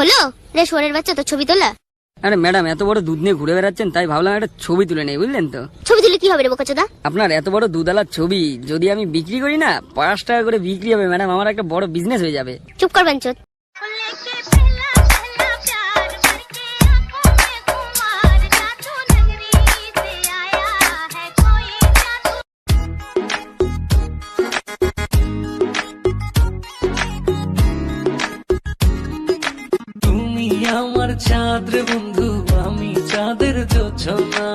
হলো? রে সোরের বাচ্চা তো ছবি তোলা। আরে ম্যাডাম এত বড় দুধ নিয়ে ঘুরে বেড়াচ্ছেন তাই ভাবলাম একটা ছবি তুলে নেই বুঝলেন তো? ছবি তুলে কি হবে রে বোকাচোদা? আপনার এত বড় দুধালার ছবি যদি আমি বিক্রি করি না পাঁচ টাকা করে বিক্রি হবে ম্যাডাম আমার একটা বড় বিজনেস হয়ে যাবে। চুপ করবেন বাঞ্চত চাঁদ রে বন্ধু আমি চাঁদের জোছনা।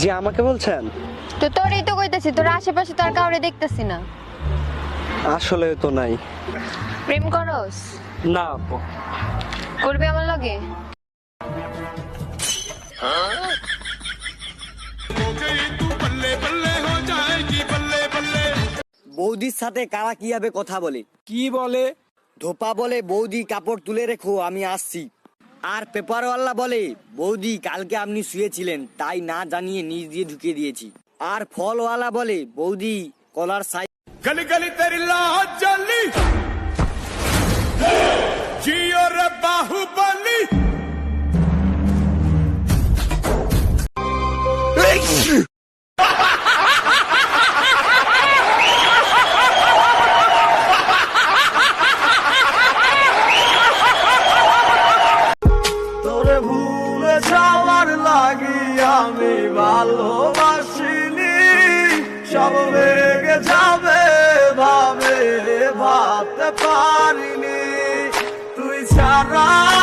জি আমাকে বলছেন? তো তোরই তো কইতাছি তোর আশেপাশে তো আর কাউরে দেখতেছি না। আসলে তো নাই। প্রেম করস? না আপু। করবি আমার লগে? বৌদির সাথে কারা কীভাবে কথা বলে? কি বলে? ধোপা বলে বৌদি কাপড় তুলে রেখো আমি আসছি। আর পেপারওয়ালা বলে বৌদি কালকে আপনি শুয়েছিলেন তাই না জানিয়ে নিজ দিয়ে ঢুকিয়ে দিয়েছি। আর ফলওয়ালা বলে বৌদি কলার সাই গলি গলি তেরি লাহ জলি ভুলে যাওয়ার লাগি আমি ভালোবাসিনি। সব বেগে যাবে ভাবে ভাবতে পারিনি। তুই ছাড়া